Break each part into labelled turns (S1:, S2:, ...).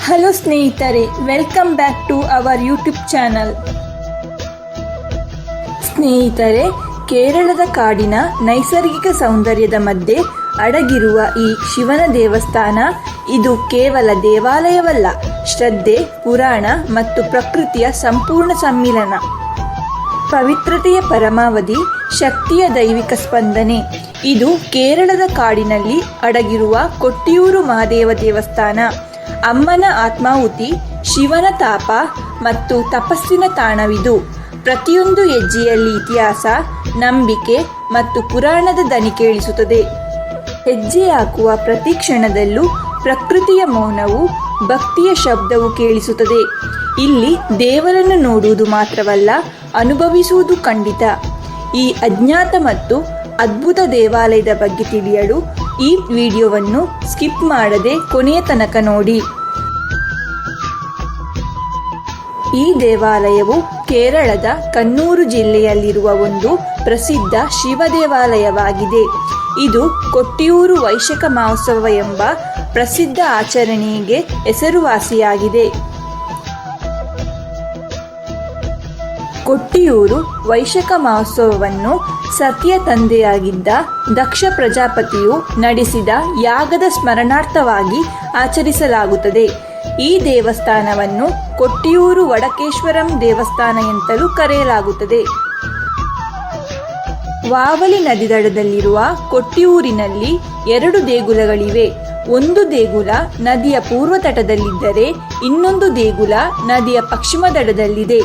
S1: Hello ಸ್ನೇಹಿತರೆ. Welcome back to our YouTube channel ಸ್ನೇಹಿತರೆ, ಕೇರಳದ ಕಾಡಿನ ನೈಸರ್ಗಿಕ ಸೌಂದರ್ಯದ ಮಧ್ಯೆ ಅಡಗಿರುವ ಈ ಶಿವನ ದೇವಸ್ಥಾನ ಇದು ಕೇವಲ ದೇವಾಲಯವಲ್ಲ, ಶ್ರದ್ಧೆ, ಪುರಾಣ ಮತ್ತು ಪ್ರಕೃತಿಯ ಸಂಪೂರ್ಣ ಸಮ್ಮಿಲನ. ಪವಿತ್ರತೆಯ ಪರಮಾವಧಿ, ಶಕ್ತಿಯ ದೈವಿಕ ಸ್ಪಂದನೆ. ಇದು ಕೇರಳದ ಕಾಡಿನಲ್ಲಿ ಅಡಗಿರುವ ಕೊಟ್ಟಿಯೂರು ಮಹಾದೇವ ದೇವಸ್ಥಾನ. ಅಮ್ಮನ ಆತ್ಮಾಹುತಿ, ಶಿವನ ತಾಪ ಮತ್ತು ತಪಸ್ಸಿನ ತಾಣವಿದು. ಪ್ರತಿಯೊಂದು ಹೆಜ್ಜೆಯಲ್ಲಿ ಇತಿಹಾಸ, ನಂಬಿಕೆ ಮತ್ತು ಪುರಾಣದ ದನಿ ಕೇಳಿಸುತ್ತದೆ. ಹೆಜ್ಜೆ ಹಾಕುವ ಪ್ರತಿ ಕ್ಷಣದಲ್ಲೂ ಪ್ರಕೃತಿಯ ಮೌನವು, ಭಕ್ತಿಯ ಶಬ್ದವು ಕೇಳಿಸುತ್ತದೆ. ಇಲ್ಲಿ ದೇವರನ್ನು ನೋಡುವುದು ಮಾತ್ರವಲ್ಲ, ಅನುಭವಿಸುವುದು ಖಂಡಿತ. ಈ ಅಜ್ಞಾತ ಮತ್ತು ಅದ್ಭುತ ದೇವಾಲಯದ ಬಗ್ಗೆ ತಿಳಿಯಲು ಈ ವಿಡಿಯೋವನ್ನು ಸ್ಕಿಪ್ ಮಾಡದೆ ಕೊನೆಯ ತನಕ ನೋಡಿ. ಈ ದೇವಾಲಯವು ಕೇರಳದ ಕನ್ನೂರು ಜಿಲ್ಲೆಯಲ್ಲಿರುವ ಒಂದು ಪ್ರಸಿದ್ಧ ಶಿವ ದೇವಾಲಯವಾಗಿದೆ. ಇದು ಕೊಟ್ಟಿಯೂರು ವೈಶಾಖ ಮಹೋತ್ಸವ ಎಂಬ ಪ್ರಸಿದ್ಧ ಆಚರಣೆಗೆ ಹೆಸರುವಾಸಿಯಾಗಿದೆ. ಕೊಟ್ಟಿಯೂರು ವೈಶಾಖ ಮಹೋತ್ಸವವನ್ನು ಸತಿಯ ತಂದೆಯಾಗಿದ್ದ ದಕ್ಷ ಪ್ರಜಾಪತಿಯು ನಡೆಸಿದ ಯಾಗದ ಸ್ಮರಣಾರ್ಥವಾಗಿ ಆಚರಿಸಲಾಗುತ್ತದೆ. ಈ ದೇವಸ್ಥಾನವನ್ನು ಕೊಟ್ಟಿಯೂರು ವಡಕೇಶ್ವರಂ ದೇವಸ್ಥಾನ ಎಂತಲೂ ಕರೆಯಲಾಗುತ್ತದೆ. ವಾವಲಿ ನದಿ ದಡದಲ್ಲಿರುವ ಕೊಟ್ಟಿಯೂರಿನಲ್ಲಿ ಎರಡು ದೇಗುಲಗಳಿವೆ. ಒಂದು ದೇಗುಲ ನದಿಯ ಪೂರ್ವ ತಟದಲ್ಲಿದ್ದರೆ ಇನ್ನೊಂದು ದೇಗುಲ ನದಿಯ ಪಶ್ಚಿಮ ದಡದಲ್ಲಿದೆ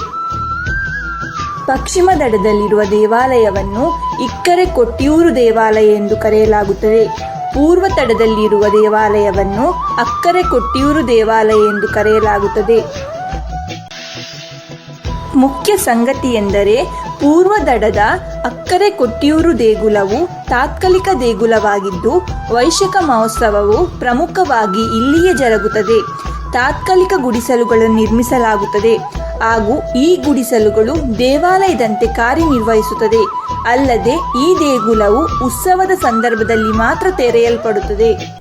S1: ಪಶ್ಚಿಮ ದಡದಲ್ಲಿರುವ ದೇವಾಲಯವನ್ನು ಇಕ್ಕರೆ ಕೊಟ್ಟಿಯೂರು ದೇವಾಲಯ ಎಂದು ಕರೆಯಲಾಗುತ್ತದೆ. ಪೂರ್ವ ತಡದಲ್ಲಿರುವ ದೇವಾಲಯವನ್ನು ಅಕ್ಕರೆ ಕೊಟ್ಟಿಯೂರು ದೇವಾಲಯ ಎಂದು ಕರೆಯಲಾಗುತ್ತದೆ. ಮುಖ್ಯ ಸಂಗತಿ ಎಂದರೆ ಪೂರ್ವ ದಡದ ಅಕ್ಕರೆ ಕೊಟ್ಟಿಯೂರು ದೇಗುಲವು ತಾತ್ಕಾಲಿಕ ದೇಗುಲವಾಗಿದ್ದು ವೈಶಾಖ ಮಹೋತ್ಸವವು ಪ್ರಮುಖವಾಗಿ ಇಲ್ಲಿಯೇ ಜರುಗುತ್ತದೆ. ತಾತ್ಕಾಲಿಕ ಗುಡಿಸಲುಗಳನ್ನು ನಿರ್ಮಿಸಲಾಗುತ್ತದೆ. ಹಾಗೂ ಈ ಗುಡಿಸಲುಗಳು ದೇವಾಲಯದಂತೆ ಕಾರ್ಯನಿರ್ವಹಿಸುತ್ತದೆ. ಅಲ್ಲದೆ ಈ ದೇಗುಲವು ಉತ್ಸವದ ಸಂದರ್ಭದಲ್ಲಿ ಮಾತ್ರ ತೆರೆಯಲ್ಪಡುತ್ತದೆ.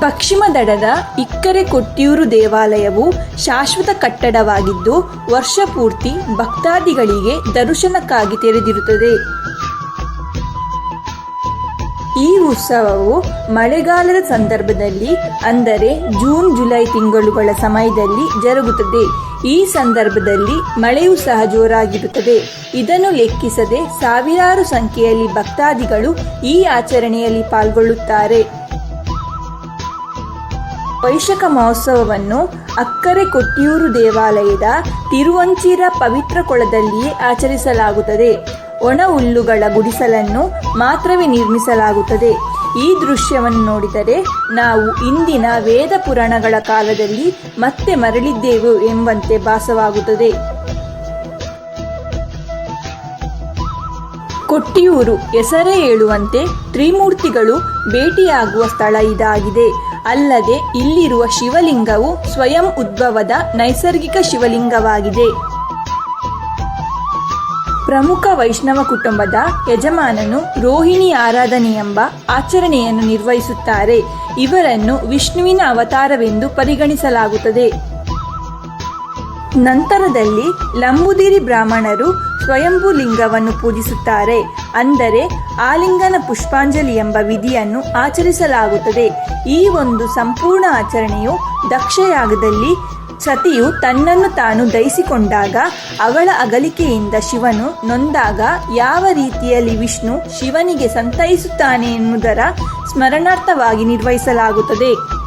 S1: ಪಶ್ಚಿಮ ದಡದ ಇಕ್ಕರೆ ಕೊಟ್ಟಿಯೂರು ದೇವಾಲಯವು ಶಾಶ್ವತ ಕಟ್ಟಡವಾಗಿದ್ದು, ವರ್ಷಪೂರ್ತಿ ಭಕ್ತಾದಿಗಳಿಗೆ ದರ್ಶನಕ್ಕಾಗಿ ತೆರೆದಿರುತ್ತದೆ. ಈ ಉತ್ಸವವು ಮಳೆಗಾಲದ ಸಂದರ್ಭದಲ್ಲಿ, ಅಂದರೆ ಜೂನ್, ಜುಲೈ ತಿಂಗಳುಗಳ ಸಮಯದಲ್ಲಿ ಜರುಗುತ್ತದೆ. ಈ ಸಂದರ್ಭದಲ್ಲಿ ಮಳೆಯೂ ಸಹ ಜೋರಾಗಿರುತ್ತದೆ. ಇದನ್ನು ಲೆಕ್ಕಿಸದೆ ಸಾವಿರಾರು ಸಂಖ್ಯೆಯಲ್ಲಿ ಭಕ್ತಾದಿಗಳು ಈ ಆಚರಣೆಯಲ್ಲಿ ಪಾಲ್ಗೊಳ್ಳುತ್ತಾರೆ. ವೈಶಾಖ ಮಹೋತ್ಸವವನ್ನು ಅಕ್ಕರೆ ಕೊಟ್ಟಿಯೂರು ದೇವಾಲಯದ ತಿರುವಂಚೀರ ಪವಿತ್ರ ಕೊಳದಲ್ಲಿಯೇ ಆಚರಿಸಲಾಗುತ್ತದೆ. ಒಣ ಹುಲ್ಲುಗಳ ಗುಡಿಸಲನ್ನು ಮಾತ್ರವೇ ನಿರ್ಮಿಸಲಾಗುತ್ತದೆ. ಈ ದೃಶ್ಯವನ್ನು ನೋಡಿದರೆ ನಾವು ಇಂದಿನ ವೇದ ಪುರಾಣಗಳ ಕಾಲದಲ್ಲಿ ಮತ್ತೆ ಮರಳಿದ್ದೆವು ಎಂಬಂತೆ ಭಾಸವಾಗುತ್ತದೆ. ಕೊಟ್ಟಿಯೂರು ಹೆಸರೇ ಹೇಳುವಂತೆ ತ್ರಿಮೂರ್ತಿಗಳು ಭೇಟಿಯಾಗುವ ಸ್ಥಳ ಇದಾಗಿದೆ. ಅಲ್ಲದೆ ಇಲ್ಲಿರುವ ಶಿವಲಿಂಗವು ಸ್ವಯಂ ಉದ್ಭವದ ನೈಸರ್ಗಿಕ ಶಿವಲಿಂಗವಾಗಿದೆ. ಪ್ರಮುಖ ವೈಷ್ಣವ ಕುಟುಂಬದ ಯಜಮಾನನು ರೋಹಿಣಿ ಆರಾಧನೆ ಎಂಬ ಆಚರಣೆಯನ್ನು ನಿರ್ವಹಿಸುತ್ತಾರೆ. ಇವರನ್ನು ವಿಷ್ಣುವಿನ ಅವತಾರವೆಂದು ಪರಿಗಣಿಸಲಾಗುತ್ತದೆ. ನಂತರದಲ್ಲಿ ಲಂಬುದಿರಿ ಬ್ರಾಹ್ಮಣರು ಸ್ವಯಂಭೂ ಲಿಂಗವನ್ನು ಪೂಜಿಸುತ್ತಾರೆ. ಅಂದರೆ ಆಲಿಂಗನ ಪುಷ್ಪಾಂಜಲಿ ಎಂಬ ವಿಧಿಯನ್ನು ಆಚರಿಸಲಾಗುತ್ತದೆ. ಈ ಒಂದು ಸಂಪೂರ್ಣ ಆಚರಣೆಯು ದಕ್ಷಯಾಗದಲ್ಲಿ ಸತಿಯು ತನ್ನನ್ನು ತಾನು ದಯಿಸಿಕೊಂಡಾಗ ಅವಳ ಅಗಲಿಕೆಯಿಂದ ಶಿವನು ನೊಂದಾಗ ಯಾವ ರೀತಿಯಲ್ಲಿ ವಿಷ್ಣು ಶಿವನಿಗೆ ಸಂತೈಸುತ್ತಾನೆ ಎನ್ನುವುದರ ಸ್ಮರಣಾರ್ಥವಾಗಿ ನಿರ್ವಹಿಸಲಾಗುತ್ತದೆ.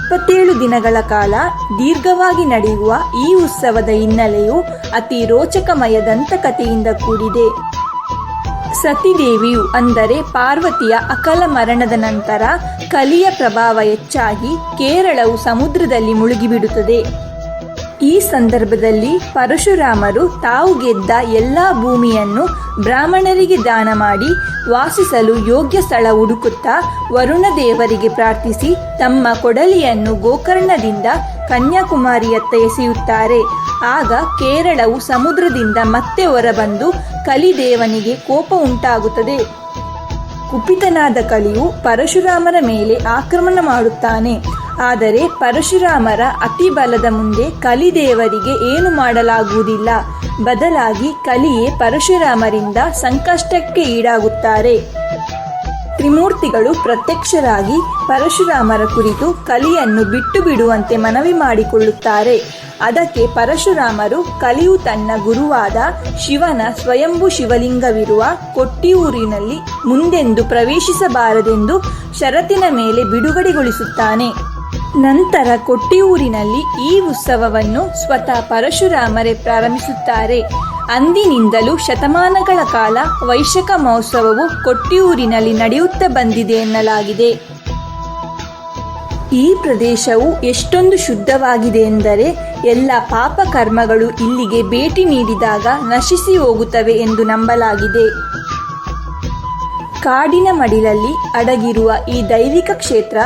S1: ಇಪ್ಪತ್ತೇಳು ದಿನಗಳ ಕಾಲ ದೀರ್ಘವಾಗಿ ನಡೆಯುವ ಈ ಉತ್ಸವದ ಹಿನ್ನೆಲೆಯು ಅತಿ ರೋಚಕಮಯ ದಂತಕಥೆಯಿಂದ ಕೂಡಿದೆ. ಸತಿದೇವಿಯು ಅಂದರೆ ಪಾರ್ವತಿಯ ಅಕಲ ಮರಣದ ನಂತರ ಕಲಿಯ ಪ್ರಭಾವ ಹೆಚ್ಚಾಗಿ ಕೇರಳವು ಸಮುದ್ರದಲ್ಲಿ ಮುಳುಗಿಬಿಡುತ್ತದೆ. ಈ ಸಂದರ್ಭದಲ್ಲಿ ಪರಶುರಾಮರು ತಾವು ಗೆದ್ದ ಎಲ್ಲ ಭೂಮಿಯನ್ನು ಬ್ರಾಹ್ಮಣರಿಗೆ ದಾನ ಮಾಡಿ ವಾಸಿಸಲು ಯೋಗ್ಯ ಸ್ಥಳ ಹುಡುಕುತ್ತಾ ವರುಣ ದೇವರಿಗೆ ಪ್ರಾರ್ಥಿಸಿ ತಮ್ಮ ಕೊಡಲಿಯನ್ನು ಗೋಕರ್ಣದಿಂದ ಕನ್ಯಾಕುಮಾರಿಯತ್ತ ಎಸೆಯುತ್ತಾರೆ. ಆಗ ಕೇರಳವು ಸಮುದ್ರದಿಂದ ಮತ್ತೆ ಹೊರಬಂದು ಕಲಿದೇವನಿಗೆ ಕೋಪ ಉಂಟಾಗುತ್ತದೆ. ಕುಪಿತನಾದ ಕಲಿಯು ಪರಶುರಾಮರ ಮೇಲೆ ಆಕ್ರಮಣ ಮಾಡುತ್ತಾನೆ. ಆದರೆ ಪರಶುರಾಮರ ಅತಿ ಬಲದ ಮುಂದೆ ಕಲಿದೇವರಿಗೆ ಏನು ಮಾಡಲಾಗುವುದಿಲ್ಲ. ಬದಲಾಗಿ ಕಲಿಯೇ ಪರಶುರಾಮರಿಂದ ಸಂಕಷ್ಟಕ್ಕೆ ಈಡಾಗುತ್ತಾರೆ. ತ್ರಿಮೂರ್ತಿಗಳು ಪ್ರತ್ಯಕ್ಷರಾಗಿ ಪರಶುರಾಮರ ಕುರಿತು ಕಲಿಯನ್ನು ಬಿಟ್ಟು ಬಿಡುವಂತೆ ಮನವಿ ಮಾಡಿಕೊಳ್ಳುತ್ತಾರೆ. ಅದಕ್ಕೆ ಪರಶುರಾಮರು ಕಲಿಯು ತನ್ನ ಗುರುವಾದ ಶಿವನ ಸ್ವಯಂಭು ಶಿವಲಿಂಗವಿರುವ ಕೊಟ್ಟಿಯೂರಿನಲ್ಲಿ ಮುಂದೆಂದು ಪ್ರವೇಶಿಸಬಾರದೆಂದು ಷರತ್ತಿನ ಮೇಲೆ ಬಿಡುಗಡೆಗೊಳಿಸುತ್ತಾನೆ. ನಂತರ ಕೊಟ್ಟಿಯೂರಿನಲ್ಲಿ ಈ ಉತ್ಸವವನ್ನು ಸ್ವತಃ ಪರಶುರಾಮರೇ ಪ್ರಾರಂಭಿಸುತ್ತಾರೆ. ಅಂದಿನಿಂದಲೂ ಶತಮಾನಗಳ ಕಾಲ ವೈಶಾಖ ಮಹೋತ್ಸವವು ಕೊಟ್ಟಿಯೂರಿನಲ್ಲಿ ನಡೆಯುತ್ತಾ ಬಂದಿದೆ ಎನ್ನಲಾಗಿದೆ. ಈ ಪ್ರದೇಶವು ಎಷ್ಟೊಂದು ಶುದ್ಧವಾಗಿದೆ ಎಂದರೆ ಎಲ್ಲ ಪಾಪ ಕರ್ಮಗಳು ಇಲ್ಲಿಗೆ ಭೇಟಿ ನೀಡಿದಾಗ ನಶಿಸಿ ಹೋಗುತ್ತವೆ ಎಂದು ನಂಬಲಾಗಿದೆ. ಕಾಡಿನ ಮಡಿಲಲ್ಲಿ ಅಡಗಿರುವ ಈ ದೈವಿಕ ಕ್ಷೇತ್ರ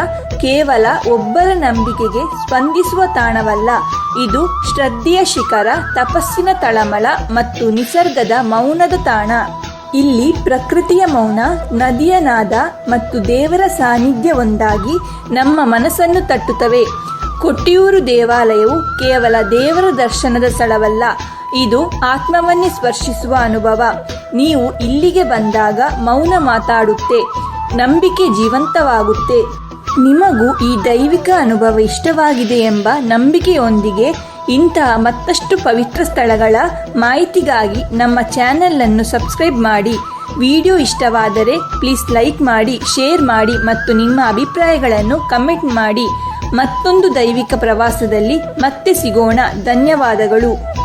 S1: ಕೇವಲ ಒಬ್ಬರ ನಂಬಿಕೆಗೆ ಸ್ಪಂದಿಸುವ ತಾಣವಲ್ಲ. ಇದು ಶ್ರದ್ಧೆಯ ಶಿಖರ, ತಪಸ್ಸಿನ ತಳಮಳ ಮತ್ತು ನಿಸರ್ಗದ ಮೌನದ ತಾಣ. ಇಲ್ಲಿ ಪ್ರಕೃತಿಯ ಮೌನ, ನದಿಯ ನಾದ ಮತ್ತು ದೇವರ ಸಾನ್ನಿಧ್ಯ ಒಂದಾಗಿ ನಮ್ಮ ಮನಸ್ಸನ್ನು ತಟ್ಟುತ್ತವೆ. ಕೊಟ್ಟಿಯೂರು ದೇವಾಲಯವು ಕೇವಲ ದೇವರ ದರ್ಶನದ ಸ್ಥಳವಲ್ಲ. ಇದು ಆತ್ಮವನ್ನೇ ಸ್ಪರ್ಶಿಸುವ ಅನುಭವ. ನೀವು ಇಲ್ಲಿಗೆ ಬಂದಾಗ ಮೌನ ಮಾತಾಡುತ್ತೆ, ನಂಬಿಕೆ ಜೀವಂತವಾಗುತ್ತೆ. ನಿಮಗೂ ಈ ದೈವಿಕ ಅನುಭವ ಇಷ್ಟವಾಗಿದೆ ಎಂಬ ನಂಬಿಕೆಯೊಂದಿಗೆ ಇಂತಹ ಮತ್ತಷ್ಟು ಪವಿತ್ರ ಸ್ಥಳಗಳ ಮಾಹಿತಿಗಾಗಿ ನಮ್ಮ ಚಾನೆಲ್ ಸಬ್ಸ್ಕ್ರೈಬ್ ಮಾಡಿ. ವಿಡಿಯೋ ಇಷ್ಟವಾದರೆ ಪ್ಲೀಸ್ ಲೈಕ್ ಮಾಡಿ, ಶೇರ್ ಮಾಡಿ ಮತ್ತು ನಿಮ್ಮ ಅಭಿಪ್ರಾಯಗಳನ್ನು ಕಮೆಂಟ್ ಮಾಡಿ. ಮತ್ತೊಂದು ದೈವಿಕ ಪ್ರವಾಸದಲ್ಲಿ ಮತ್ತೆ ಸಿಗೋಣ. ಧನ್ಯವಾದಗಳು.